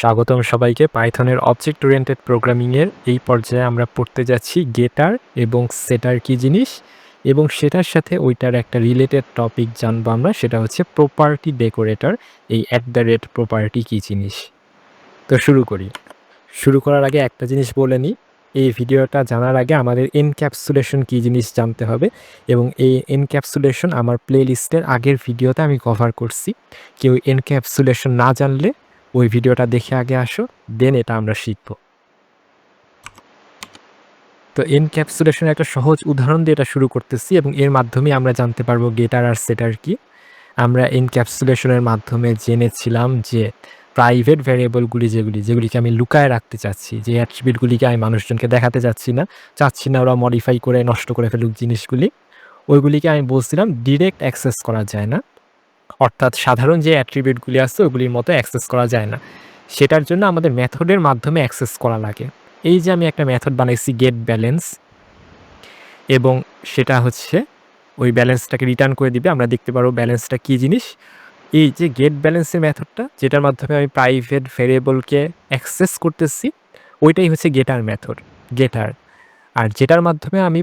স্বাগতম সবাইকে। পাইথনের object oriented প্রোগ্রামিংয়ের এই পর্যায়ে আমরা পড়তে যাচ্ছি গেটার এবং সেটার কি জিনিস? এবং সেটার সাথে ওইটার একটা রিলেটেড টপিক জানব আমরা, সেটা হচ্ছে প্রপার্টি ডেকোরেটর এই অ্যাট দ্য রেট প্রপার্টি কী জিনিস? তো শুরু করি। শুরু করার আগে একটা জিনিস বলে নিই। এই ভিডিওটা জানার আগে আমাদের এনক্যাপসুলেশন কী জিনিস জানতে হবে এবং এই এনক্যাপসুলেশন আমার প্লে লিস্টের আগের ভিডিওতে আমি কভার করছি। কেউ এনক্যাপসুলেশন না জানলে ওই ভিডিওটা দেখে আগে আসো, দেন এটা আমরা শিখব। তো এনক্যাপসুলেশনের একটা সহজ উদাহরণ দিয়ে এটা শুরু করতেছি এবং এর মাধ্যমে আমরা জানতে পারব গেটার আর সেটার কি। আমরা এনক্যাপসুলেশনের মাধ্যমে জেনেছিলাম যে প্রাইভেট ভ্যারিয়েবলগুলি যেগুলি, যেগুলিকে আমি লুকায় রাখতে চাচ্ছি, যে অ্যাট্রিবিউটগুলিকে আমি মানুষজনকে দেখাতে চাচ্ছি না চাচ্ছি না ওরা মডিফাই করে নষ্ট করে ফেলুক জিনিসগুলি, ওইগুলিকে আমি বলছিলাম ডিরেক্ট অ্যাক্সেস করা যায় না। অর্থাৎ সাধারণ যে অ্যাট্রিবিউটগুলি আছে, ওগুলির মতো অ্যাক্সেস করা যায় না। সেটার জন্য আমাদের মেথডের মাধ্যমে অ্যাক্সেস করা লাগে। এই যে আমি একটা মেথড বানাইছি গেট ব্যালেন্স এবং সেটা হচ্ছে ওই ব্যালেন্সটাকে রিটার্ন করে দিবে। আমরা দেখতে পারব ব্যালেন্সটা কী জিনিস? এই যে গেট ব্যালেন্সের মেথডটা, যেটার মাধ্যমে আমি প্রাইভেট ভেরিয়েবলকে অ্যাক্সেস করতেছি, ওইটাই হচ্ছে গেটার মেথড গেটার আর যেটার মাধ্যমে আমি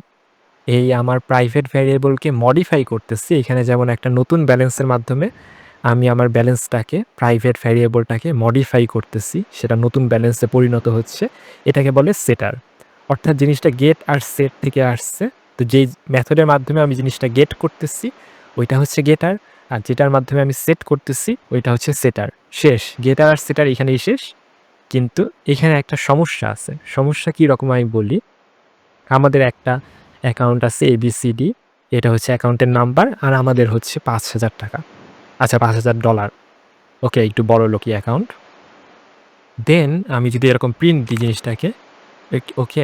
এই আমার প্রাইভেট ভ্যারিয়েবলকে মডিফাই করতেছি। এখানে যেমন একটা নতুন ব্যালেন্সের মাধ্যমে আমি আমার ব্যালেন্সটাকে প্রাইভেট ভ্যারিয়েবলটাকে মডিফাই করতেছি। সেটা নতুন ব্যালেন্সে পরিণত হচ্ছে। এটাকে বলে সেটার অর্থাৎ জিনিসটা গেট আর সেট থেকে আসছে। তো যেই মেথডের মাধ্যমে আমি জিনিসটা গেট করতেছি, ওইটা হচ্ছে গেটার আর যেটার মাধ্যমে আমি সেট করতেছি, ওইটা হচ্ছে সেটার শেষ। গেটার আর সেটার এখানেই শেষ। কিন্তু এখানে একটা সমস্যা আছে। সমস্যা কী রকম আমি বলি? আমাদের একটা অ্যাকাউন্ট আছে এবিসিডি এটা হচ্ছে অ্যাকাউন্টের নাম্বার আর আমাদের হচ্ছে পাঁচ হাজার টাকা। আচ্ছা পাঁচ হাজার ডলার। ওকে, একটু বড় লোকই অ্যাকাউন্ট। দেন আমি যদি এরকম প্রিন্ট দিই জিনিসটাকে ওকে,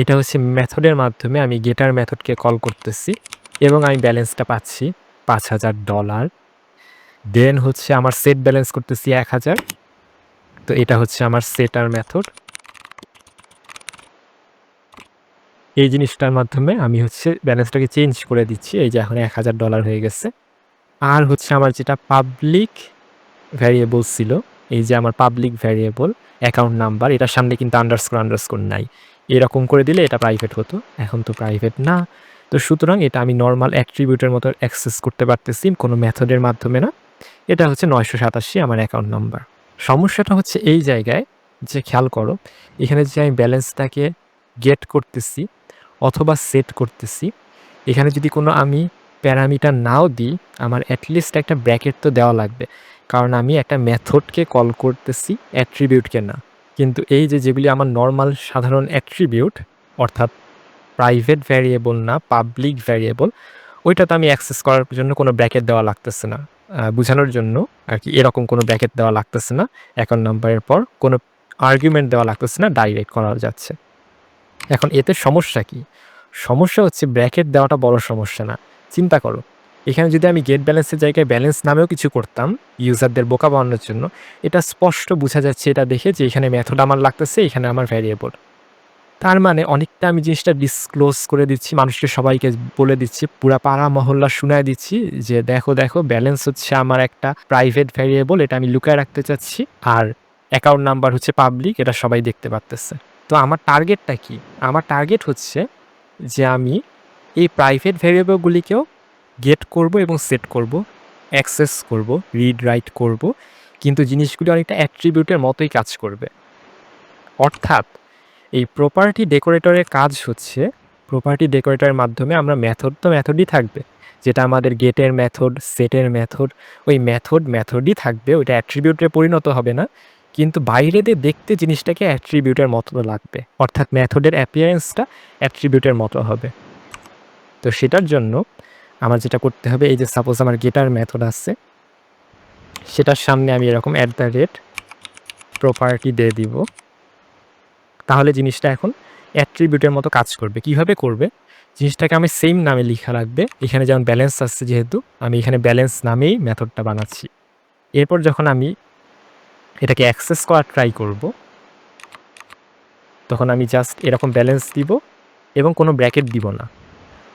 এটা হচ্ছে মেথডের মাধ্যমে আমি গেটার মেথডকে কল করতেছি এবং আমি ব্যালেন্সটা পাচ্ছি পাঁচ হাজার ডলার। দেন হচ্ছে আমার সেট ব্যালেন্স করতেছি এক হাজার। তো এটা হচ্ছে আমার সেটার মেথড এই জিনিসটার মাধ্যমে আমি হচ্ছে ব্যালেন্সটাকে চেঞ্জ করে দিচ্ছি। এই যে এখন এক হাজার ডলার হয়ে গেছে। আর হচ্ছে আমার যেটা পাবলিক ভ্যারিয়েবল ছিল, এই যে আমার পাবলিক ভ্যারিয়েবল অ্যাকাউন্ট নাম্বার এটার সামনে কিন্তু আন্ডারস্কোর আন্ডারস্কোর নাই। এরকম করে দিলে এটা প্রাইভেট হতো, এখন তো প্রাইভেট না। তো সুতরাং এটা আমি নর্মাল অ্যাট্রিবিউটের মতো অ্যাক্সেস করতে পারতেছি, কোনো মেথডের মাধ্যমে না। এটা হচ্ছে নয়শো সাতাশি আমার অ্যাকাউন্ট নাম্বার সমস্যাটা হচ্ছে এই জায়গায় যে খেয়াল করো, এখানে যে আমি ব্যালেন্সটাকে গেট করতেছি অথবা সেট করতেছি। এখানে যদি কোনো আমি প্যারামিটার নাও দিই, আমার অ্যাটলিস্ট একটা ব্র্যাকেট তো দেওয়া লাগবে। কারণ আমি একটা মেথডকে কল করতেছি অ্যাট্রিবিউটকে না। কিন্তু এই যে যেগুলি আমার নর্মাল সাধারণ অ্যাট্রিবিউট অর্থাৎ প্রাইভেট ভ্যারিয়েবল না পাবলিক ভ্যারিয়েবল ওইটা তো আমি অ্যাক্সেস করার জন্য কোনো ব্র্যাকেট দেওয়া লাগতেছে না। বোঝানোর জন্য আর কি এরকম কোনো ব্র্যাকেট দেওয়া লাগতেছে না। অ্যাকাউন্ট নাম্বারের পর কোনো আর্গুমেন্ট দেওয়া লাগতেছে না ডাইরেক্ট করা যাচ্ছে। এখন এতে সমস্যা কি? সমস্যা হচ্ছে ব্র্যাকেট দেওয়াটা বড় সমস্যা না। চিন্তা করো, এখানে যদি আমি গেট ব্যালেন্সের জায়গায় ব্যালেন্স নামেও কিছু করতাম, ইউজারদের বোকা বানানোর জন্য, এটা স্পষ্ট বোঝা যাচ্ছে এটা দেখে যে এখানে মেথড আমার লাগতেছে, এখানে আমার ভ্যারিয়েবল তার মানে অনেকটা আমি জিনিসটা ডিসক্লোজ করে দিচ্ছি, মানুষকে সবাইকে বলে দিচ্ছি, পুরা পাড়া, মহল্লা শুনায় দিচ্ছি যে দেখো দেখো ব্যালেন্স হচ্ছে আমার একটা প্রাইভেট ভ্যারিয়েবল এটা আমি লুকায় রাখতে চাচ্ছি, আর অ্যাকাউন্ট নাম্বার হচ্ছে পাবলিক এটা সবাই দেখতে পারতেছে। তো আমার টার্গেটটা কি? আমার টার্গেট হচ্ছে যে আমি এই প্রাইভেট ভ্যারিয়েবলগুলিকেও গেট করব এবং সেট করব অ্যাক্সেস করব রিড রাইট করব। কিন্তু জিনিসগুলি অনেকটা অ্যাট্রিবিউটের মতোই কাজ করবে। অর্থাৎ এই প্রপার্টি ডেকোরেটরের কাজ হচ্ছে প্রপার্টি ডেকোরেটরের মাধ্যমে আমরা মেথড তো মেথডই থাকবে। যেটা আমাদের গেটের মেথড সেটের মেথড ওই মেথড মেথডই থাকবে। ওইটা অ্যাট্রিবিউটে পরিণত হবে না। কিন্তু বাইরে দিয়ে দেখতে জিনিসটাকে অ্যাট্রিবিউটের মতো লাগবে। অর্থাৎ ম্যাথডের অ্যাপিয়ারেন্সটা অ্যাট্রিবিউটের মতো হবে। তো সেটার জন্য আমার যেটা করতে হবে, এই যে সাপোজ আমার গেটার মেথড আছে, সেটার সামনে আমি এরকম অ্যাট দ্য রেট প্রপার্টি দিয়ে দিব। তাহলে জিনিসটা এখন অ্যাট্রিবিউটের মতো কাজ করবে। কীভাবে করবে? জিনিসটাকে আমি সেম নামে লিখা রাখবে এখানে যেমন ব্যালেন্স আসছে যেহেতু, আমি এখানে ব্যালেন্স নামেই ম্যাথডটা বানাচ্ছি। এরপর যখন আমি এটাকে অ্যাক্সেস করার ট্রাই করব। তখন আমি জাস্ট এরকম ব্যালেন্স দিব এবং কোনো ব্র্যাকেট দিব না।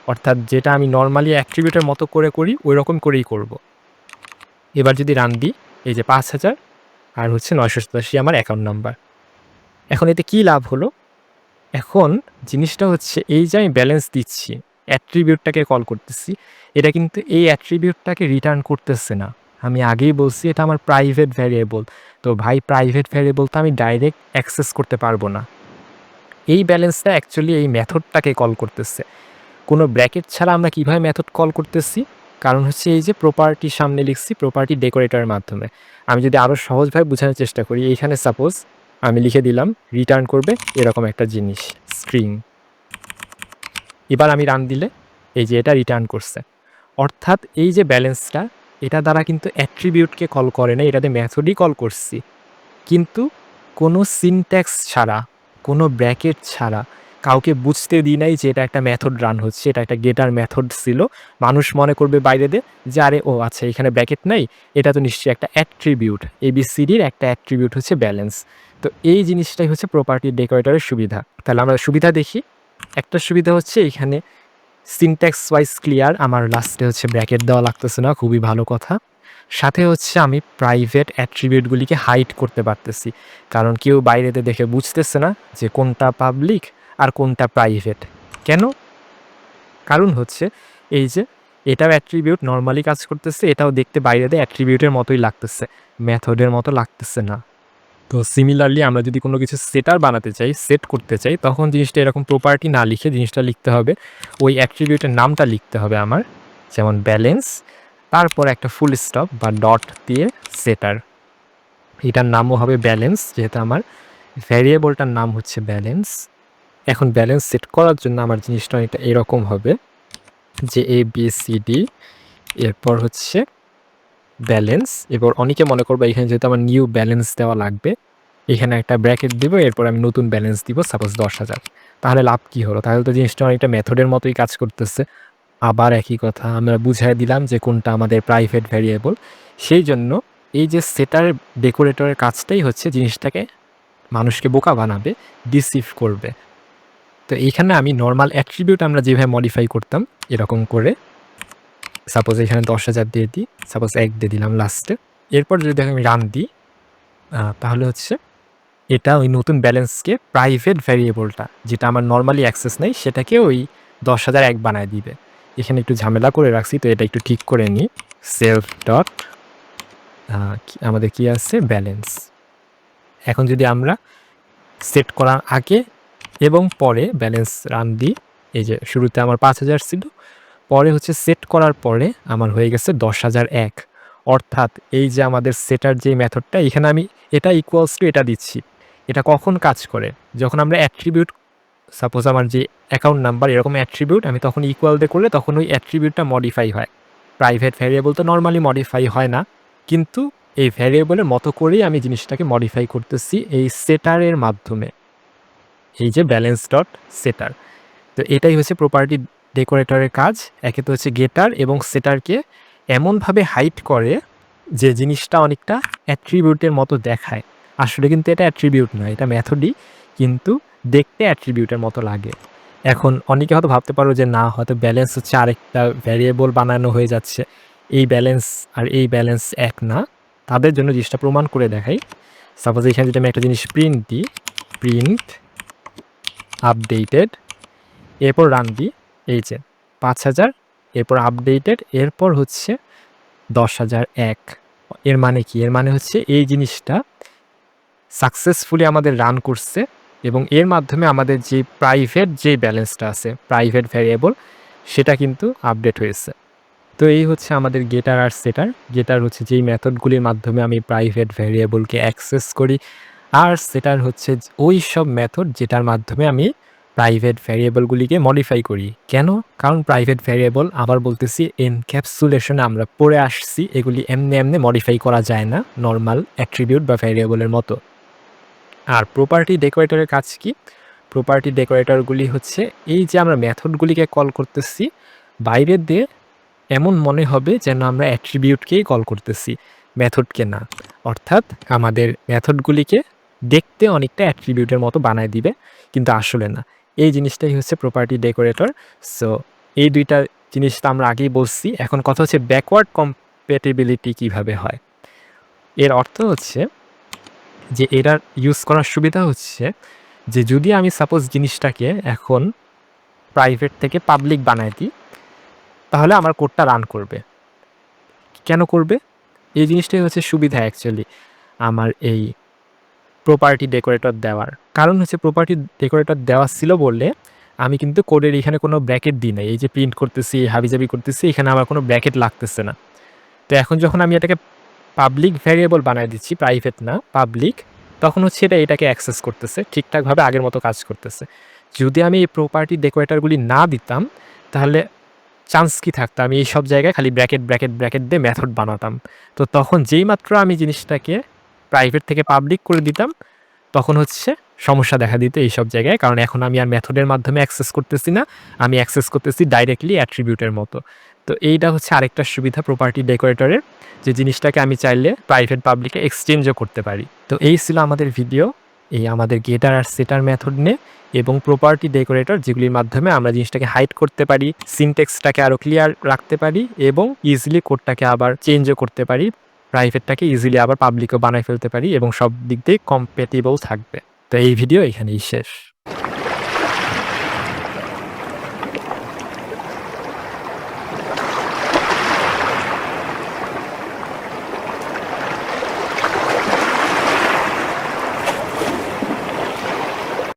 অর্থাৎ যেটা আমি নর্মালি অ্যাট্রিবিউটের মতো করে করি ওই রকম করেই করব। এবার যদি রান দিই, এই যে পাঁচ হাজার, আর হচ্ছে নয়শো সাতাশি আমার অ্যাকাউন্ট নাম্বার এখন এতে কি লাভ হলো? এখন জিনিসটা হচ্ছে, এই যে আমি ব্যালেন্স দিচ্ছি অ্যাট্রিবিউটটাকে কল করতেছি, এটা কিন্তু এই অ্যাট্রিবিউটটাকে রিটার্ন করতেছে না। আমি আগেই বলছি, এটা আমার প্রাইভেট ভ্যারিয়েবল তো ভাই প্রাইভেট ভ্যারিয়েবল তো আমি ডাইরেক্ট অ্যাক্সেস করতে পারব না। এই ব্যালেন্সটা অ্যাকচুয়ালি এই মেথডটাকে কল করতেছে। কোনো ব্র্যাকেট ছাড়া আমরা কীভাবে মেথড কল করতেছি? কারণ হচ্ছে এই যে প্রপার্টি সামনে লিখছি প্রপার্টি ডেকোরেটরের মাধ্যমে। আমি যদি আরও সহজভাবে বোঝানোর চেষ্টা করি, এইখানে সাপোজ আমি লিখে দিলাম রিটার্ন করবে, এরকম একটা জিনিস স্ট্রিং এবার আমি রান দিলে, এই যে এটা রিটার্ন করছে। অর্থাৎ এই যে ব্যালেন্সটা এটা দ্বারা কিন্তু অ্যাট্রিবিউটকে কল করে না, এটাতে মেথডই কল করছি। কিন্তু কোনো সিনট্যাক্স ছাড়া, কোনো ব্র্যাকেট ছাড়া কাউকে বুঝতে দিই নাই যে এটা একটা মেথড রান হচ্ছে, এটা একটা গেটার মেথড ছিল। মানুষ মনে করবে বাইরে দিয়ে যে, আরে, ও আচ্ছা এখানে ব্র্যাকেট নাই, এটা তো নিশ্চয়ই একটা অ্যাট্রিবিউট এবিসিডির একটা অ্যাট্রিবিউট হচ্ছে ব্যালেন্স তো এই জিনিসটাই হচ্ছে প্রপার্টি ডেকোরেটরের সুবিধা। তাহলে আমরা সুবিধা দেখি। একটা সুবিধা হচ্ছে এখানে সিনট্যাক্স ওয়াইজ ক্লিয়ার আমার লাস্টে হচ্ছে ব্র্যাকেট দেওয়া লাগতেছে না, খুবই ভালো কথা। সাথে হচ্ছে আমি প্রাইভেট অ্যাট্রিবিউটগুলিকে হাইড করতে পারতেছি, কারণ কেউ বাইরেতে দেখে বুঝতেছে না যে কোনটা পাবলিক আর কোনটা প্রাইভেট কেন? কারণ হচ্ছে এই যে এটাও অ্যাট্রিবিউট নর্মালি কাজ করতেছে, এটাও দেখতে বাইরেতে অ্যাট্রিবিউটের মতোই লাগতেছে মেথডের মতো লাগতেছে না। তো সিমিলারলি আমরা যদি কোনো কিছু সেটার বানাতে চাই সেট করতে চাই, তখন জিনিসটা এরকম প্রপার্টি না লিখে জিনিসটা লিখতে হবে। ওই অ্যাট্রিবিউটের নামটা লিখতে হবে আমার, যেমন ব্যালেন্স তারপর একটা ফুল স্টপ বা ডট দিয়ে সেটার এটার নামও হবে ব্যালেন্স যেহেতু আমার ভ্যারিয়েবলটার নাম হচ্ছে ব্যালেন্স এখন ব্যালেন্স সেট করার জন্য আমার জিনিসটা অনেকটা এরকম হবে, যে এ বি সি ডি এরপর হচ্ছে ব্যালেন্স এরপর অনেকে মনে করবে এখানে যেহেতু আমার নিউ ব্যালেন্স দেওয়া লাগবে, এখানে একটা ব্র্যাকেট দিব, এরপর আমি নতুন ব্যালেন্স দিব সাপোজ দশ হাজার। তাহলে লাভ কী হলো? তাহলে তো জিনিসটা অনেকটা মেথডের মতোই কাজ করতেছে। আবার একই কথা, আমরা বুঝাই দিলাম যে কোনটা আমাদের প্রাইভেট ভ্যারিয়েবল সেই জন্য এই যে সেটার ডেকোরেটরের কাজটাই হচ্ছে জিনিসটাকে মানুষকে বোকা বানাবে ডিসিভ করবে। তো এইখানে আমি নর্মাল অ্যাট্রিবিউট আমরা যেভাবে মডিফাই করতাম, এরকম করে সাপোজ এখানে দশ হাজার দিয়ে দিই সাপোজ এক দিয়ে দিলাম লাস্টে এরপর যদি আমি রান দিই তাহলে হচ্ছে এটা ওই নতুন ব্যালেন্সকে প্রাইভেট ভ্যারিয়েবলটা যেটা আমার নর্মালি অ্যাক্সেস নেই, সেটাকে ওই দশ হাজার এক বানায় দিবে। এখানে একটু ঝামেলা করে রাখছি, তো এটা একটু ঠিক করে নিই। সেলফ ডট আমাদের কি আছে? ব্যালেন্স এখন যদি আমরা সেট করার আগে এবং পরে ব্যালেন্স রান দিই, এই যে শুরুতে আমার পাঁচ হাজার ছিল পরে হচ্ছে সেট করার পরে আমার হয়ে গেছে দশ হাজার এক। অর্থাৎ এই যে আমাদের সেটার যে মেথডটা এখানে আমি এটা ইকুয়ালস টু এটা দিচ্ছি। এটা কখন কাজ করে? যখন আমরা অ্যাট্রিবিউট সাপোজ আমার যে অ্যাকাউন্ট নাম্বার এরকম অ্যাট্রিবিউট আমি তখন ইকুয়াল দিয়ে করলে তখন ওই অ্যাট্রিবিউটটা মডিফাই হয়। প্রাইভেট ভ্যারিয়েবল তো নর্মালি মডিফাই হয় না, কিন্তু এই ভ্যারিয়েবলের মতো করেই আমি জিনিসটাকে মডিফাই করতেছি এই সেটারের মাধ্যমে। এই যে ব্যালেন্স ডট সেটার তো এটাই হচ্ছে প্রপার্টি ডেকোরেটরের কাজ, একে তো হচ্ছে গেটার এবং সেটারকে এমনভাবে হাইট করে যে জিনিসটা অনেকটা অ্যাট্রিবিউটের মতো দেখায়। আসলে কিন্তু এটা অ্যাট্রিবিউট নয়, এটা মেথডই, কিন্তু দেখতে অ্যাট্রিবিউটের মতো লাগে। এখন অনেকে হয়তো ভাবতে পারো যে না, হয়তো ব্যালেন্স হচ্ছে আরেকটা ভ্যারিয়েবল বানানো হয়ে যাচ্ছে। এই ব্যালেন্স আর এই ব্যালেন্স এক না। তাদের জন্য জিনিসটা প্রমাণ করে দেখাই। সাপোজ এখানে যদি আমি একটা জিনিস প্রিন্ট দিই, প্রিন্ট, আপডেটেড, এরপর রান দিই। এই যে পাঁচ হাজার, এরপর আপডেটেড এরপর হচ্ছে দশ হাজার এক। এর মানে কি? এর মানে হচ্ছে এই জিনিসটা সাকসেসফুলি আমাদের রান করছে এবং এর মাধ্যমে আমাদের যে প্রাইভেট যে ব্যালেন্সটা আছে প্রাইভেট ভ্যারিয়েবল সেটা কিন্তু আপডেট হয়েছে। তো এই হচ্ছে আমাদের গেটার আর সেটার গেটার হচ্ছে যেই মেথডগুলির মাধ্যমে আমি প্রাইভেট ভ্যারিয়েবলকে অ্যাক্সেস করি। আর সেটার হচ্ছে ওই সব মেথড যেটার মাধ্যমে আমি প্রাইভেট ভ্যারিয়েবলগুলিকে মডিফাই করি। কেন? কারণ প্রাইভেট ভ্যারিয়েবল আবার বলতেছি এনক্যাপসুলেশনে আমরা পড়ে আসছি, এগুলি এমনি এমনি মডিফাই করা যায় না নর্মাল অ্যাট্রিবিউট বা ভ্যারিয়েবলের মতো। আর প্রপার্টি ডেকোরেটরের কাজ কি? প্রপার্টি ডেকোরেটরগুলি হচ্ছে, এই যে আমরা মেথডগুলিকে কল করতেছি বাইরের দিয়ে এমন মনে হবে যেন আমরা অ্যাট্রিবিউটকেই কল করতেছি মেথডকে না। অর্থাৎ আমাদের মেথডগুলিকে দেখতে অনেকটা অ্যাট্রিবিউটের মতো বানায় দিবে, কিন্তু আসলে না। এই জিনিসটাই হচ্ছে প্রপার্টি ডেকোরেটর সো এই দুইটা জিনিস তো আমরা আগেই বলছি। এখন কথা হচ্ছে ব্যাকওয়ার্ড কম্প্যাটেবিলিটি কীভাবে হয়? এর অর্থ হচ্ছে যে এটার ইউজ করার সুবিধা হচ্ছে যে যদি আমি সাপোজ জিনিসটাকে এখন প্রাইভেট থেকে পাবলিক বানাই দিই, তাহলে আমার কোডটা রান করবে। কেন করবে? এই জিনিসটাই হচ্ছে সুবিধা অ্যাকচুয়ালি আমার এই প্রপার্টি ডেকোরেটর দেওয়ার। কারণ হচ্ছে প্রপার্টি ডেকোরেটর দেওয়া ছিল বললে আমি কিন্তু কোডের এখানে কোনো ব্র্যাকেট দিই নাই। এই যে প্রিন্ট করতেছি হাবিজাবি করতেছি, এখানে আমার কোনো ব্র্যাকেট লাগতেছে না। তো এখন যখন আমি এটাকে পাবলিক ভ্যারিয়েবল বানাই দিচ্ছি প্রাইভেট না পাবলিক তখন হচ্ছে এটা এটাকে অ্যাক্সেস করতেছে, ঠিকঠাকভাবে আগের মতো কাজ করতেছে। যদি আমি এই প্রপার্টি ডেকোরেটরগুলি না দিতাম, তাহলে চান্স কি থাকতো? আমি এই সব জায়গায় খালি ব্র্যাকেট ব্র্যাকেট ব্র্যাকেট দিয়ে মেথড বানাতাম। তো তখন যেই মাত্র আমি জিনিসটাকে প্রাইভেট থেকে পাবলিক করে দিতাম, তখন হচ্ছে সমস্যা দেখা দিত এই সব জায়গায়। কারণ এখন আমি আর মেথডের মাধ্যমে অ্যাক্সেস করতেছি না, আমি অ্যাক্সেস করতেছি ডাইরেক্টলি অ্যাট্রিবিউটের মতো। তো এইটা হচ্ছে আরেকটা সুবিধা প্রপার্টি ডেকোরেটরের যে জিনিসটাকে আমি চাইলে প্রাইভেট পাবলিকে এক্সচেঞ্জও করতে পারি। তো এই ছিল আমাদের ভিডিও এই আমাদের গেটার আর সেটার মেথড নিয়ে এবং প্রপার্টি ডেকোরেটর যেগুলির মাধ্যমে আমরা জিনিসটাকে হাইড করতে পারি সিনটেক্সটাকে আরও ক্লিয়ার রাখতে পারি এবং ইজিলি কোডটাকে আবার চেঞ্জও করতে পারি। প্রাইভেটটাকে ইজিলি আবার পাবলিকও বানায় ফেলতে পারি এবং সব দিক দিয়ে কম্পেটিবল থাকবে। তো এই ভিডিও এখানেই শেষ।